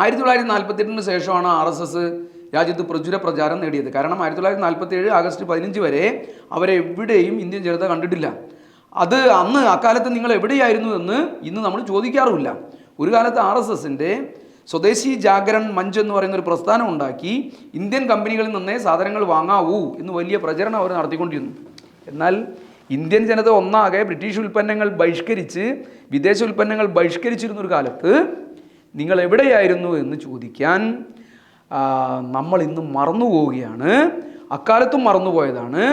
ആയിരത്തി തൊള്ളായിരത്തി നാൽപ്പത്തെട്ടിന് ശേഷമാണ് ആർ എസ് എസ് രാജ്യത്ത് പ്രചുര പ്രചാരം നേടിയത്. കാരണം ആയിരത്തി തൊള്ളായിരത്തി നാൽപ്പത്തി ഏഴ് ആഗസ്റ്റ് പതിനഞ്ച് വരെ അവരെ എവിടെയും ഇന്ത്യൻ ജനത കണ്ടിട്ടില്ല. അത് അന്ന് അക്കാലത്ത് നിങ്ങൾ എവിടെയായിരുന്നു എന്ന് ഇന്ന് നമ്മൾ ചോദിക്കാറുമില്ല. ഒരു കാലത്ത് ആർ എസ് എസിന്റെ സ്വദേശി ജാഗരൺ മഞ്ച് എന്ന് പറയുന്ന ഒരു പ്രസ്ഥാനം ഉണ്ടാക്കി ഇന്ത്യൻ കമ്പനികളിൽ നിന്നേ സാധനങ്ങൾ വാങ്ങാവൂ എന്ന് വലിയ പ്രചരണം അവർ നടത്തിക്കൊണ്ടിരുന്നു. എന്നാൽ ഇന്ത്യൻ ജനത ഒന്നാകെ ബ്രിട്ടീഷ് ഉൽപ്പന്നങ്ങൾ ബഹിഷ്കരിച്ച് വിദേശ ഉൽപ്പന്നങ്ങൾ ബഹിഷ്കരിച്ചിരുന്ന ഒരു കാലത്ത് നിങ്ങൾ എവിടെയായിരുന്നു എന്ന് ചോദിക്കാൻ നമ്മൾ ഇന്ന് മറന്നു പോവുകയാണ് അക്കാലത്തും മറന്നുപോയതാണ്.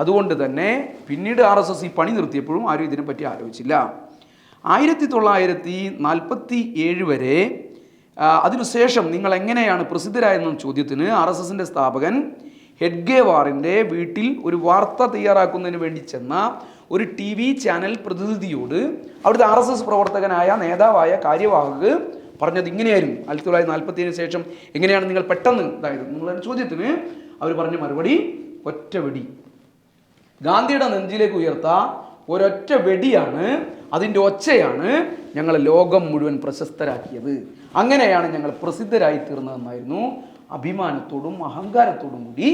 അതുകൊണ്ട് തന്നെ പിന്നീട് ആർ എസ് എസ് ഈ പണി നിർത്തിയപ്പോഴും ആരും ഇതിനെപ്പറ്റി ആലോചിച്ചില്ല. ആയിരത്തി തൊള്ളായിരത്തി നാൽപ്പത്തി ഏഴ് വരെ അതിനുശേഷം നിങ്ങൾ എങ്ങനെയാണ് പ്രസിദ്ധരായെന്ന ചോദ്യത്തിന് ആർ എസ് എസിന്റെ സ്ഥാപകൻ ഹെഡ്ഗേവാറിന്റെ വീട്ടിൽ ഒരു വാർത്ത തയ്യാറാക്കുന്നതിന് വേണ്ടി ചെന്ന ഒരു ടി വി ചാനൽ പ്രതിനിധിയോട് അവിടുത്തെ ആർ എസ് എസ് പ്രവർത്തകനായ നേതാവായ കാര്യവാഹക് പറഞ്ഞത് ഇങ്ങനെയായിരുന്നു. ആയിരത്തി തൊള്ളായിരത്തി നാൽപ്പത്തി ഏഴിന് ശേഷം എങ്ങനെയാണ് നിങ്ങൾ പെട്ടെന്ന് ഇതായത് നിങ്ങളുടെ ചോദ്യത്തിന് അവർ പറഞ്ഞ മറുപടി ഒറ്റ വെടി ഗാന്ധിയുടെ നെഞ്ചിലേക്ക് ഉയർത്ത ഒരൊറ്റ വെടിയാണ് അതിന്റെ ഒച്ചയാണ് ഞങ്ങൾ ലോകം മുഴുവൻ പ്രശസ്തരാക്കിയത്. അങ്ങനെയാണ് ഞങ്ങൾ പ്രസിദ്ധരായി തീർന്നതെന്നായിരുന്നു അഭിമാനത്തോടും അഹങ്കാരത്തോടും കൂടി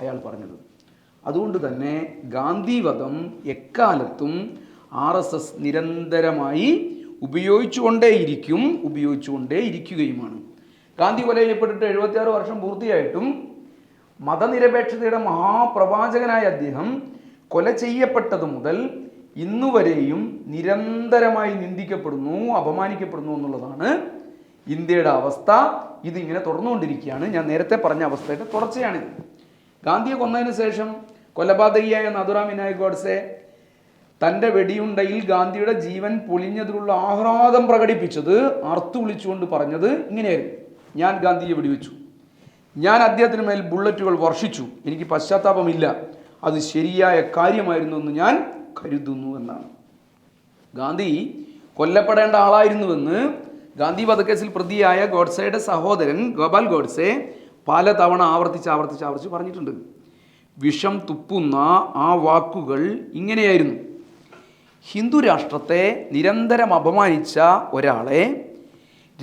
അയാൾ പറഞ്ഞത്. അതുകൊണ്ട് തന്നെ ഗാന്ധിവധം എക്കാലത്തും ആർ എസ് എസ് നിരന്തരമായി ഉപയോഗിച്ചുകൊണ്ടേയിരിക്കും ഉപയോഗിച്ചുകൊണ്ടേ ഇരിക്കുകയുമാണ് ഗാന്ധി കൊല ചെയ്യപ്പെട്ടിട്ട് എഴുപത്തിയാറ് വർഷം പൂർത്തിയായിട്ടും മതനിരപേക്ഷതയുടെ മഹാപ്രവാചകനായ അദ്ദേഹം കൊല ചെയ്യപ്പെട്ടത് മുതൽ ഇന്നുവരെയും നിരന്തരമായി നിന്ദിക്കപ്പെടുന്നു അപമാനിക്കപ്പെടുന്നു എന്നുള്ളതാണ് ഇന്ത്യയുടെ അവസ്ഥ. ഇതിങ്ങനെ തുടർന്നുകൊണ്ടിരിക്കുകയാണ്. ഞാൻ നേരത്തെ പറഞ്ഞ അവസ്ഥയുടെ തുടർച്ചയാണിത്. ഗാന്ധിയെ കൊന്നതിന് ശേഷം കൊലപാതകിയായ നഥുറാം വിനായക് ഗോഡ്സെ തന്റെ വെടിയുണ്ടയിൽ ഗാന്ധിയുടെ ജീവൻ പൊലിഞ്ഞതിലുള്ള ആഹ്ലാദം പ്രകടിപ്പിച്ചത് അർത്തു വിളിച്ചുകൊണ്ട് പറഞ്ഞത് ഇങ്ങനെയായിരുന്നു. ഞാൻ ഗാന്ധിയെ വെടിവെച്ചു. ഞാൻ അദ്ദേഹത്തിന് മേൽ ബുള്ളറ്റുകൾ വർഷിച്ചു. എനിക്ക് പശ്ചാത്താപമില്ല. അത് ശരിയായ കാര്യമായിരുന്നു എന്ന് ഞാൻ കരുതുന്നു എന്നാണ്. ഗാന്ധി കൊല്ലപ്പെടേണ്ട ആളായിരുന്നുവെന്ന് ഗാന്ധി വധക്കേസിൽ പ്രതിയായ ഗോഡ്സെയുടെ സഹോദരൻ ഗോപാൽ ഗോഡ്സെ പലതവണ ആവർത്തിച്ച് ആവർത്തിച്ച് ആവർത്തിച്ച് പറഞ്ഞിട്ടുണ്ട്. വിഷം തുപ്പുന്ന ആ വാക്കുകൾ ഇങ്ങനെയായിരുന്നു. ഹിന്ദു രാഷ്ട്രത്തെ നിരന്തരം അപമാനിച്ച ഒരാളെ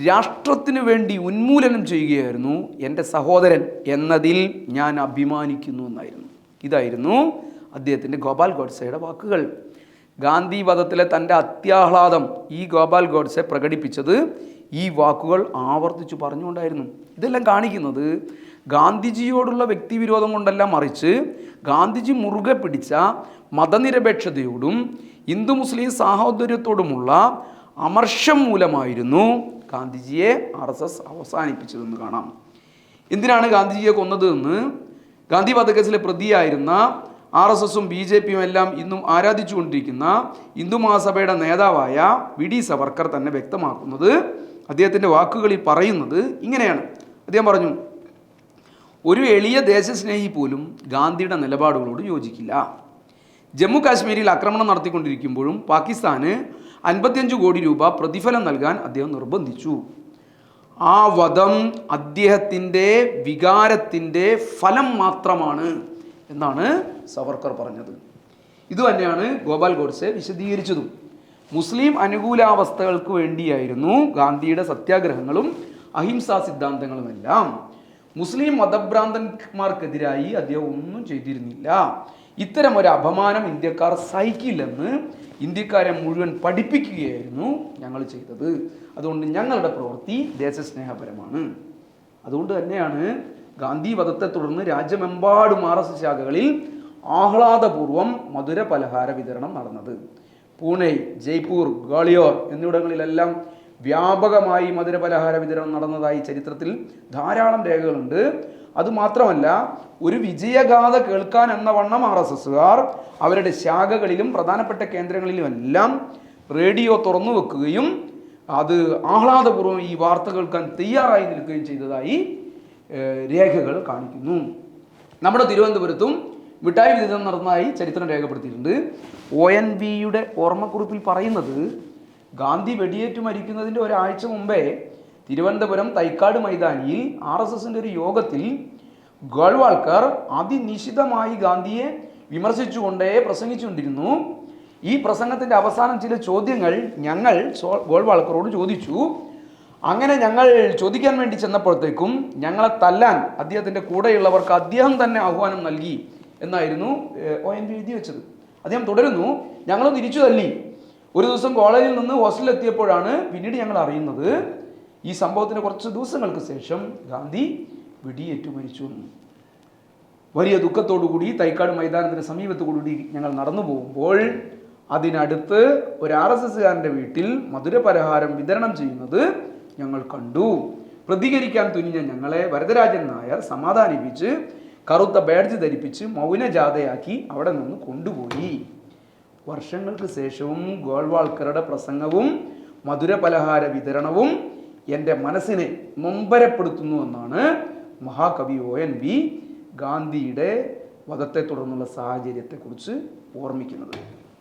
രാഷ്ട്രത്തിന് വേണ്ടി ഉന്മൂലനം ചെയ്യുകയായിരുന്നു എന്റെ സഹോദരൻ എന്നതിൽ ഞാൻ അഭിമാനിക്കുന്നു എന്നായിരുന്നു. ഇതായിരുന്നു അദ്ദേഹത്തിന്റെ ഗോപാൽ ഗോഡ്സയുടെ വാക്കുകൾ. ഗാന്ധി വധത്തിലെ തന്റെ അത്യാഹ്ലാദം ഈ ഗോപാൽ ഗോഡ്സെ പ്രകടിപ്പിച്ചത് ഈ വാക്കുകൾ ആവർത്തിച്ചു പറഞ്ഞുകൊണ്ടായിരുന്നു. ഇതെല്ലാം കാണിക്കുന്നത് ഗാന്ധിജിയോടുള്ള വ്യക്തിവിരോധം കൊണ്ടല്ല മറിച്ച് ഗാന്ധിജി മുറുകെ പിടിച്ച മതനിരപേക്ഷതയോടും ഹിന്ദു മുസ്ലിം സാഹോദര്യത്തോടുമുള്ള അമർഷം മൂലമായിരുന്നു ഗാന്ധിജിയെ ആർ എസ് എസ് അവസാനിപ്പിച്ചതെന്ന് കാണാം. എന്തിനാണ് ഗാന്ധിജിയെ കൊന്നതെന്ന്? ഗാന്ധി വധക്കേസിലെ പ്രതിയായിരുന്ന ആർ എസ് എസും ബി ജെ പിയും എല്ലാം ഇന്നും ആരാധിച്ചുകൊണ്ടിരിക്കുന്ന ഹിന്ദു മഹാസഭയുടെ നേതാവായ വി ഡി സവർക്കർ തന്നെ വ്യക്തമാക്കുന്നത് അദ്ദേഹത്തിന്റെ വാക്കുകളിൽ പറയുന്നത് ഇങ്ങനെയാണ്. അദ്ദേഹം പറഞ്ഞു ഒരു എളിയ ദേശസ്നേഹി പോലും ഗാന്ധിയുടെ നിലപാടുകളോട് യോജിക്കില്ല. ജമ്മു കാശ്മീരിൽ ആക്രമണം നടത്തിക്കൊണ്ടിരിക്കുമ്പോഴും പാകിസ്ഥാന് അൻപത്തിയഞ്ച് കോടി രൂപ പ്രതിഫലം നൽകാൻ അദ്ദേഹം നിർബന്ധിച്ചു. ആ വധം അദ്ദേഹത്തിന്റെ വികാരത്തിന്റെ ഫലം മാത്രമാണ് എന്നാണ് സവർക്കർ പറഞ്ഞത്. ഇതുതന്നെയാണ് ഗോപാൽ ഗോഡ്സെ വിശദീകരിച്ചതും. മുസ്ലിം അനുകൂലാവസ്ഥകൾക്ക് വേണ്ടിയായിരുന്നു ഗാന്ധിയുടെ സത്യാഗ്രഹങ്ങളും അഹിംസാ സിദ്ധാന്തങ്ങളുമെല്ലാം. മുസ്ലിം മതഭ്രാന്തന്മാർക്കെതിരായി അദ്ദേഹം ഒന്നും ചെയ്തിരുന്നില്ല. ഇത്തരം ഒരു അപമാനം ഇന്ത്യക്കാർ സഹിക്കില്ലെന്ന് ഇന്ത്യക്കാരെ മുഴുവൻ പഠിപ്പിക്കുകയായിരുന്നു ഞങ്ങൾ ചെയ്തത്. അതുകൊണ്ട് ഞങ്ങളുടെ പ്രവൃത്തി ദേശസ്നേഹപരമാണ്. അതുകൊണ്ട് തന്നെയാണ് ഗാന്ധി വധത്തെ തുടർന്ന് രാജ്യമെമ്പാടും ആർ എസ് ശാഖകളിൽ ആഹ്ലാദപൂർവം മധുര പലഹാര വിതരണം നടന്നത്. പൂനെ ജയ്പൂർ ഗ്വാളിയോർ എന്നിവിടങ്ങളിലെല്ലാം വ്യാപകമായി മധുര പലഹാര വിതരണം നടന്നതായി ചരിത്രത്തിൽ ധാരാളം രേഖകളുണ്ട്. അതുമാത്രമല്ല ഒരു വിജയഗാഥ കേൾക്കാൻ എന്ന വണ്ണം ആർ എസ് എസുകാർ അവരുടെ ശാഖകളിലും പ്രധാനപ്പെട്ട കേന്ദ്രങ്ങളിലും എല്ലാം റേഡിയോ തുറന്നു വെക്കുകയും അത് ആഹ്ലാദപൂർവം ഈ വാർത്ത കേൾക്കാൻ തയ്യാറായി നിൽക്കുകയും ചെയ്തതായി രേഖകൾ കാണിക്കുന്നു. നമ്മുടെ തിരുവനന്തപുരത്തും മിഠായി വിതരണം നടന്നതായി ചരിത്രം രേഖപ്പെടുത്തിയിട്ടുണ്ട്. ഒ എൻ വിയുടെ ഓർമ്മക്കുറിപ്പിൽ പറയുന്നത് ഗാന്ധി വെടിയേറ്റ് മരിക്കുന്നതിന്റെ ഒരാഴ്ച മുമ്പേ തിരുവനന്തപുരം തൈക്കാട് മൈതാനിയിൽ ആർ എസ് എസിന്റെ ഒരു യോഗത്തിൽ ഗോൾവാൾക്കർ അതിനിശിതമായി ഗാന്ധിയെ വിമർശിച്ചുകൊണ്ടേ പ്രസംഗിച്ചുകൊണ്ടിരുന്നു. ഈ പ്രസംഗത്തിന്റെ അവസാനം ചില ചോദ്യങ്ങൾ ഞങ്ങൾ ഗോൾവാൾക്കറോട് ചോദിച്ചു. അങ്ങനെ ഞങ്ങൾ ചോദിക്കാൻ വേണ്ടി ചെന്നപ്പോഴത്തേക്കും ഞങ്ങളെ തല്ലാൻ അദ്ദേഹത്തിന്റെ കൂടെയുള്ളവർക്ക് അദ്ദേഹം തന്നെ ആഹ്വാനം നൽകി. എന്നായിരുന്നു ഒ എൻ വി എഴുതി വെച്ചത്. അദ്ദേഹം തുടരുന്നു ഞങ്ങൾ തിരിച്ചു തല്ലി. ഒരു ദിവസം കോളേജിൽ നിന്ന് ഹോസ്റ്റലിൽ എത്തിയപ്പോഴാണ് പിന്നീട് ഞങ്ങൾ അറിയുന്നത് ഈ സംഭവത്തിന് കുറച്ച് ദിവസങ്ങൾക്ക് ശേഷം ഗാന്ധി വെടിയേറ്റു മരിച്ചു. വലിയ ദുഃഖത്തോടുകൂടി തൈക്കാട് മൈതാനത്തിന് സമീപത്ത് കൂടി ഞങ്ങൾ നടന്നു പോകുമ്പോൾ അതിനടുത്ത് ഒരു ആർ എസ് എസ്സുകാരന്റെ വീട്ടിൽ മധുരപലഹാരം വിതരണം ചെയ്യുന്നത് ഞങ്ങൾ കണ്ടു. പ്രതികരിക്കാൻ തുനിഞ്ഞ ഞങ്ങളെ വരദരാജൻ നായർ സമാധാനിപ്പിച്ച് കറുത്ത ബാഡ്ജ് ധരിപ്പിച്ച് മൗനജാഥയാക്കി അവിടെ നിന്ന് കൊണ്ടുപോയി. വർഷങ്ങൾക്ക് ശേഷവും ഗോൾവാൾക്കറുടെ പ്രസംഗവും മധുര പലഹാര വിതരണവും എന്റെ മനസ്സിനെ നൊമ്പരപ്പെടുത്തുന്നു എന്നാണ് മഹാകവി ഒ എൻ വി ഗാന്ധിയുടെ വധത്തെ തുടർന്നുള്ള സാഹചര്യത്തെക്കുറിച്ച് ഓർമ്മിക്കുന്നത്.